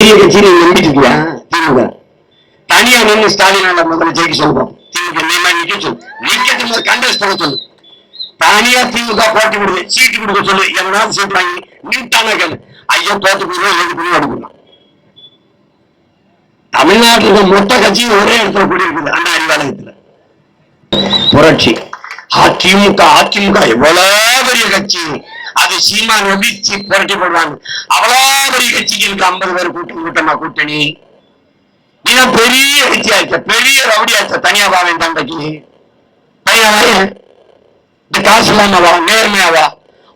பெரிய கட்சி நம்பிட்டு இருக்கியா திமுக தனியா நின்று ஸ்டாலினால முதல்ல ஜெயிக்க சொல்றோம் திமுக நியமா நிக்க சொல்லு. நிக்கட்டும் போது கண்டஸ்ட் பண்ண சொல்லு. தனியா திமுக போட்டி கொடுங்க சீட்டு கொடுக்க சொல்லு. எவனாவது சீட் வாங்கி நீட்டான கேளு. ஐயோ தோத்து போயிடும் எழுதி போய் எடுக்கணும் தமிழ்நாட்டில் மொத்த கட்சியும் ஒரே இடத்துல கூடி இருக்குது அண்ணா அறிவாலயத்துல. புரட்சி. அதிமுக அதிமுக எவ்வளவு பெரிய கட்சி. அது சீமான் நடிச்சு புரட்டி போடுவாங்க அவ்வளவு பெரிய கட்சிக்கு இருக்கு ஐம்பது பேர் கூட்டம் கூட்டமா கூட்டணி. நீதான் பெரிய கட்சியா இருக்க பெரிய ரவுடியா தனியா பாவேன் தந்தைக்கு தனியா வாயேன். இந்த காசு இல்லாம வா நேர்மையா வா.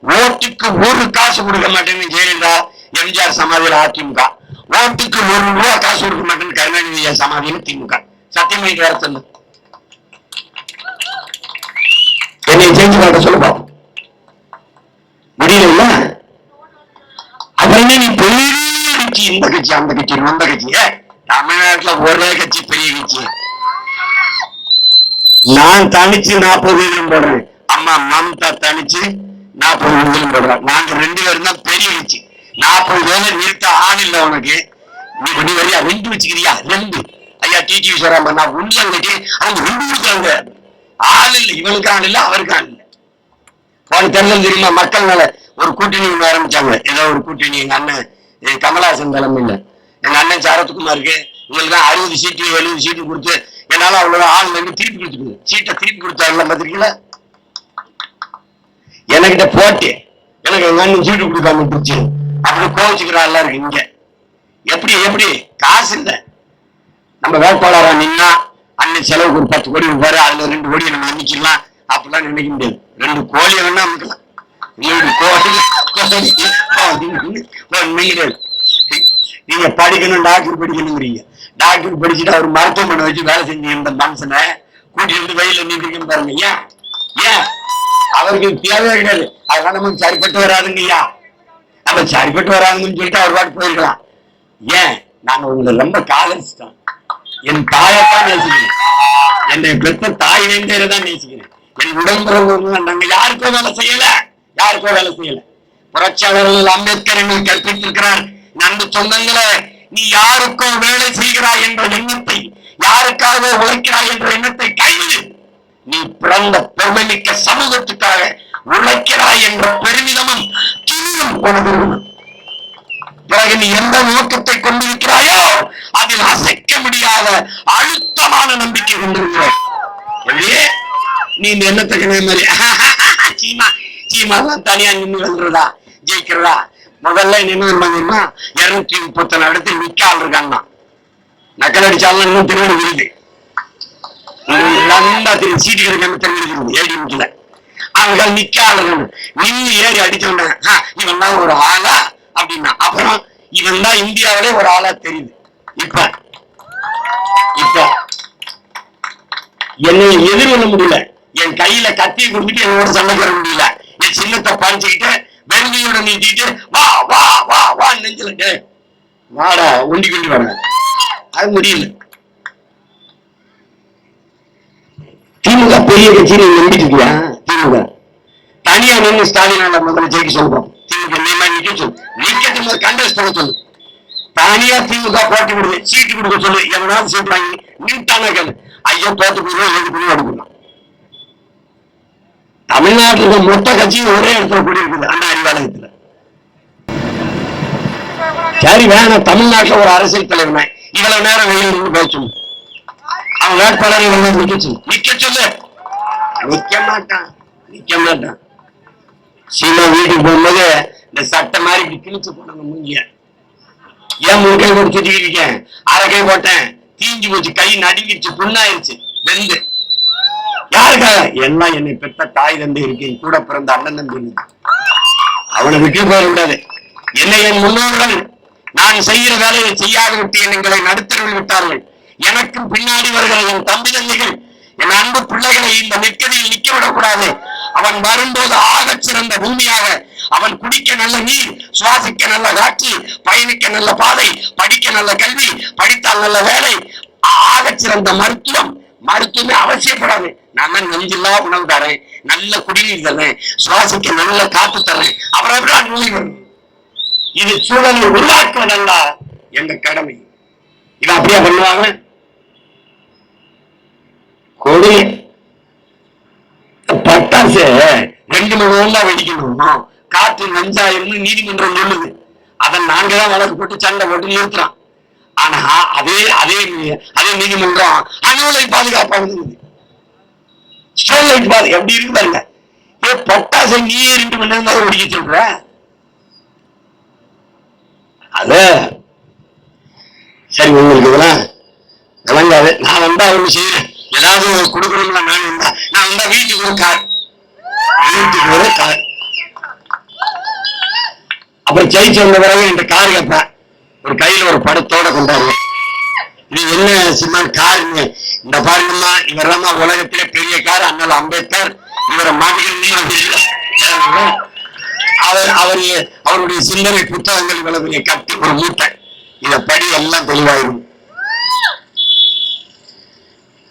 ஓட்டுக்கு ஒரு காசு கொடுக்க மாட்டேன்னு ஜெயலலிதா எம்ஜிஆர் சமாதியில் அதிமுக. ஓட்டுக்கு ஒரு ரூபா காசு கொடுக்க மாட்டேன்னு கருணாநிதி ஐயா சமாதியில் திமுக. சத்தியமணி பண்ணிட்டு சொல்லு என்னை செஞ்சு காட்ட சொல்லு பாப்போம் முடியல அப்புறம் என்ன நீ பெரிய கட்சி இந்த கட்சி அந்த கட்சி அந்த கட்சி தமிழ்நாட்டுல ஒரே கட்சி பெரிய கட்சி. நான் தனிச்சு நாற்பது வீதம் போடுறேன். அம்மா மம்தா தனிச்சு நாற்பது வீதம் போடுறேன் நாங்க ரெண்டு பேரும் தான் பெரிய கட்சி. நாற்பது வேலை நிறுத்த ஆள் இல்ல உனக்கு. நீ கொண்டு வரையா? ரெண்டு வச்சுக்கிறியா? ரெண்டு. ஐயா டிடி விஸ்வராமன் நான் உண்மையாக கட்டி அவங்க ரெண்டு இருக்காங்க ஆள் இல்ல. இவனுக்கு ஆள் இல்ல அவருக்கு ஆள் இல்லை. போன தேர்தல் தெரியுமா? மக்கள் மேல ஒரு கூட்டணி ஒண்ணு ஆரம்பிச்சாங்க. ஏதோ ஒரு கூட்டணி எங்க அண்ணன் எங்க கமலஹாசன் தலைமையில எங்க அண்ணன் சரத்குமாருக்கு உங்களுக்கு தான் அறுபது சீட்டு எழுபது சீட்டு கொடுத்து என்னால அவ்வளவு ஆள் வந்து திருப்பி கொடுத்துருது சீட்டை திருப்பி கொடுத்தாருல பாத்திருக்கீங்களா எனக்கிட்ட போட்டு எனக்கு எங்க அண்ணன் சீட்டு கொடுக்காம போச்சு. அப்படி கோவிச்சுக்கிறாள் இருக்கு இங்க. எப்படி எப்படி? காசு இல்ல. நம்ம வேட்பாளரா நின்னா அண்ணன் செலவுக்கு ஒரு பத்து கோடி ரூபாய் அதுல ரெண்டு கோடி நம்ம அமைச்சிடலாம் அப்படிலாம் நினைக்க முடியாது. ரெண்டு கோழியை வேணா அமைக்கலாம். ரெண்டு கோழி கோழி ஒண்ணும் நீங்க படிக்கணும் டாக்டர் படிக்கணுங்கிறீங்க டாக்டர் படிச்சுட்டு அவர் மருத்துவமனை வச்சு வேலை செஞ்சு இந்த மனுஷனை கூட்டிட்டு வந்து வெயில நின்றுக்குன்னு பாருங்க ஏன் ஏன் அவருக்கு தேவையே கிடையாது அதனால நம்ம சரிப்பட்டு வராதுங்க ஐயா நம்ம சரிப்பட்டு வராதுங்கன்னு சொல்லிட்டு அவர் பாட்டு போயிருக்கலாம் ஏன் நாங்க உங்களை ரொம்ப காதலிச்சிட்டோம் என் தாயத்தான் நேசிக்கிறேன் என்னை பெற்ற தாய் வேண்டியதான் நேசிக்கிறேன் என் உடம்புறவங்க நாங்க யாருக்கும் வேலை செய்யல யாருக்கும் வேலை செய்யல புரட்சியாளர்கள் அம்பேத்கர் எங்களுக்கு கற்பித்திருக்கிறார் நண்பு சொந்தங்களே நீ யாருக்கோ வேலை செய்கிறாய் என்ற எண்ணத்தை யாருக்காக உழைக்கிறாய் என்ற எண்ணத்தை கைவிடு. நீ பிறந்த பெருமைமிக்க சமூகத்துக்காக உழைக்கிறாய் என்ற பெருமிதமும் துணியும் உனது பிறகு நீ எந்த நோக்கத்தை கொண்டிருக்கிறாயோ அதில் அசைக்க முடியாத அழுத்தமான நம்பிக்கை கொண்டிருக்கிறாய். நீ இந்த எண்ணத்தை மாதிரி சீமா சீமாலாம் தனியா நின்று வெல்றதா ஜெயிக்கிறதா? முதல்ல நின்று இருந்தாங்கன்னா இருநூத்தி முப்பத்தி இடத்துல நிக்க ஆள் இருக்காங்க நக்கல் அடிச்சாலும் இன்னும் திருவிழா விருது நல்லா தெரியும். சீட்டு கிடைக்காம தெரிஞ்சிருக்கிறது ஏடி முக்கில அவங்க நிக்க ஆளுங்க நின்று ஏறி அடிச்சோன்னா இவன் தான் ஒரு ஆளா? அப்படின்னா. அப்புறம் இவன் தான் இந்தியாவிலே ஒரு ஆளா தெரியுது. இப்ப இப்ப என்னை எதிர்கொள்ள முடியல. என் கையில கத்தியை கொடுத்துட்டு என்னோட சண்டை போட முடியல. என் சின்னத்தை பறிச்சுக்கிட்டு வெறுமையோட நீட்டிட்டு வா வா வா வா நெஞ்சில டேய், வாடா ஒண்டி கொண்டு வர அது முடியல. திமுக பெரிய கட்சி நீங்க நம்பிட்டு இருக்கியா? திமுக. தனியா நின்று ஸ்டாலினால முதல்ல ஜெயிக்க சொல்லுவோம் திமுக நியமா நிக்க சொல்லு. நிக்கட்டும் போது கண்டஸ்ட் பண்ண சொல்லு. தனியா திமுக போட்டி கொடுங்க சீட்டு கொடுக்க சொல்லு. எவனாவது சீட் வாங்கி நின்ட்டான கேளு. ஐயோ தோத்து போயிடும் எழுதி போய் எடுக்கணும் தமிழ்நாட்டில் மொத்த கட்சியும் ஒரே இடத்துல கூடியிருக்குது அண்ணா அறிவாலயத்துல. சரி வேணாம் தமிழ்நாட்டுல ஒரு அரசியல் தலைவனை இவ்வளவு நேரம் வெளியில் இருந்து பேசும். அவன் வேட்பாளரை வந்து நிக்க சொல்லு. நிக்க சொல்லு. நிக்க மாட்டான். நிக்க மாட்டான். சீமா வீட்டுக்கு போகும்போது இந்த சட்டை மாதிரி கிழிச்சு போனாங்க மூஞ்சிய. ஏன் மூணு கை போட்டு சுட்டிக்கிட்டு இருக்கேன்? அரை கை போட்டேன். தீஞ்சு போச்சு. கை நடுங்கிடுச்சு. புண்ணாயிருச்சு. வெந்து. யாருக்காக எல்லாம் என்னை பெற்ற தாய் தந்தை இருக்கேன். கூட பிறந்த அண்ணன் தம்பி இருக்கு. அவனை விட்டு போக விடாது. என்னை என் முன்னோர்கள் நான் செய்கிற வேலையை செய்யாது விட்டேன் எங்களை நடுத்தரவில் விட்டார்கள். எனக்கும் பின்னாடி வருகிற என் தம்பி தந்தைகள் என் அன்பு பிள்ளைகளை இந்த நிற்கதியில் நிக்க விடக்கூடாது அவன் வரும்போது ஆக சிறந்த பூமியாக அவன் குடிக்க நல்ல நீர் சுவாசிக்க நல்ல காட்சி பயணிக்க நல்ல பாதை படிக்க நல்ல கல்வி படித்தால் நல்ல வேலை. ஆக சிறந்த மருத்துவம் மருத்துவமே அவசியப்படாது. நான் தான் நெஞ்சில்லா உணவு தரேன். நல்ல குடிநீர் தரேன். சுவாசிக்க நல்ல காத்து தரேன். அப்புறம் எப்படி நோய் வரும்? இது சூழலை உருவாக்குவதல்ல எங்க கடமை. இதை அப்படியே பண்ணுவாங்க. கொடு. பட்டாசு. ரெண்டு மணி நேரம் தான் வெடிக்கணும் காற்று நஞ்சாயிரும்னு நீதிமன்றம் சொல்லுது. அதை நாங்க தான் வழக்கு போட்டு சண்டை போட்டு நிறுத்துறோம். ஆனா அதே அதே அதே நீதிமன்றம் அணுலை பாதுகாப்பாக ஸ்டெர்லைட் பாரு எப்படி இருக்கு பாருங்க. ஏ பட்டாசை நீயே ரெண்டு மணி நேரம் தான் சொல்ற அது சரி உங்களுக்கு இதெல்லாம் விளங்காது. நான் வந்தா ஒண்ணு செய்யறேன் ஏதாவது கொடுக்கணும்ல நான் வந்தா நான் வந்தா வீட்டுக்கு ஒரு கார் வீட்டுக்கு ஒரு கார் அப்புறம் ஜெயிச்சு வந்த பிறகு என்கிட்ட கார் கேட்பேன். ஒரு கையில ஒரு படத்தோட கொண்டாடுவேன். இது என்ன சும்மா காருங்க இந்த பாருங்கம்மா இவரெல்லாம் உலகத்திலே பெரிய கார். அண்ணல் அம்பேத்கர் இவரை மாட்டுகள் அவர் அவர் அவருடைய சில்லறை புத்தகங்கள் இவ்வளவு கட்டி ஒரு மூட்டை. இதை படி எல்லாம் தெளிவாயிரும்.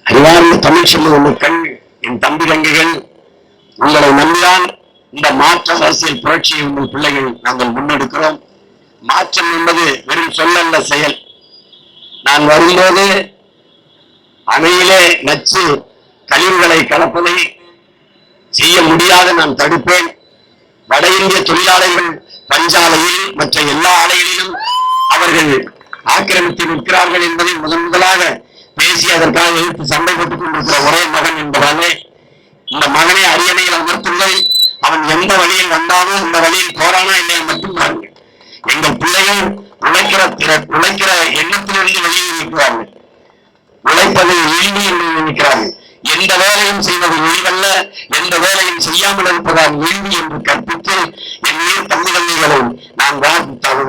அறிவார்ந்த தமிழ் சொல்லும் மக்கள் என் தம்பி தங்கைகள் உங்களை நம்பிதான் இந்த மாற்ற அரசியல் புரட்சியை உங்கள் பிள்ளைகள் நாங்கள் முன்னெடுக்கிறோம். மாற்றம் என்பது வெறும் சொல்லல்ல செயல். நான் வரும்போது அணையிலே நச்சு கழிவுகளை கலப்பதை செய்ய முடியாது நான் தடுப்பேன். வட இந்திய தொழிலாளர்கள் பஞ்சாலையில் மற்ற எல்லா ஆலைகளிலும் அவர்கள் ஆக்கிரமித்து நிற்கிறார்கள் என்பதை முதன் முதலாக பேசி அதற்காக எழுத்து சண்டை போட்டுக் கொண்டிருக்கிற ஒரே மகன் என்பதாலே செய்யாமல் இருப்பதால் இழிவு என்று கற்பித்து என் உயிர் நான்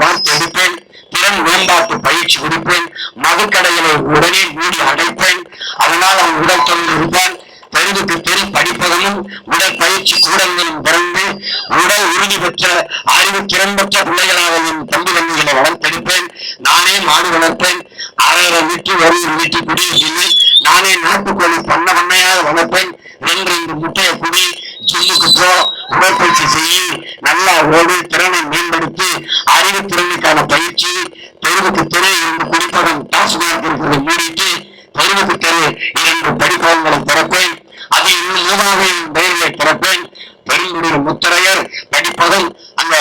வார்த்தை எடுப்பேன். திறன் மேம்பாட்டு பயிற்சி கொடுப்பேன். மதுக்கடைகளை உடனே மூடி அடைப்பேன். அதனால் அவன் உடல் தொழில் இருப்பான் தெருவுக்கு தெரு படிப்பதனும் உடல் பயிற்சி கூடங்களும் பிறந்து உடல் உறுதி பெற்ற அறிவு திறன்பற்ற பிள்ளைகளாக என் தம்பி தம்பிகளை வளர்த்தெடுப்பேன் நானே மாடு வளர்ப்பேன். அரை வீட்டு ஒரு வீட்டு குடியிருப்பில் நானே நாட்டுக்கோழி பண்ண பண்ணையாக வளர்ப்பேன். ரெண்டு ரெண்டு முட்டையை குடி ஜிம்முக்கு போ உடற்பயிற்சி செய்யி நல்லா ஓடி திறனை மேம்படுத்தி அறிவு திறனுக்கான பயிற்சி தெருவுக்கு தெரு இரண்டு குடிப்பகம் டாஸ்மாக் இருக்கிறதை மூடிட்டு தெருவுக்கு தெரு இரண்டு படிப்பகங்களை திறப்பேன். அதை இன்னும் மூணாவது பெயர்களை திறப்பேன். பெருங்குடியில் முத்தரையர் படிப்பகம் அங்க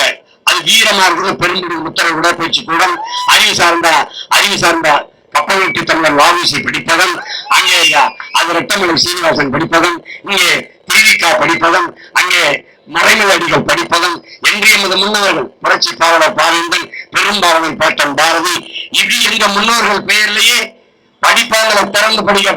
அது வீரமா இருக்கிறது பெருங்குடியில் முத்தரை உடற்பயிற்சி கூடம். அறிவு சார்ந்த அறிவு சார்ந்த கப்பல் தமிழர் வாவிசி படிப்பதம் அங்கே அது ரெட்டமலை சீனிவாசன் படிப்பதம் இங்கே திருவிக்கா படிப்பதும் அங்கே மறைமுகடிகள் படிப்பதும் என்றைய எமது முன்னோர்கள் புரட்சி பாவலர் பாவேந்தன் பெரும்பாவனை பாட்டன் பாரதி. இது எங்க முன்னோர்கள் பெயர்லேயே படிப்பாங்களை திறந்து படிக்க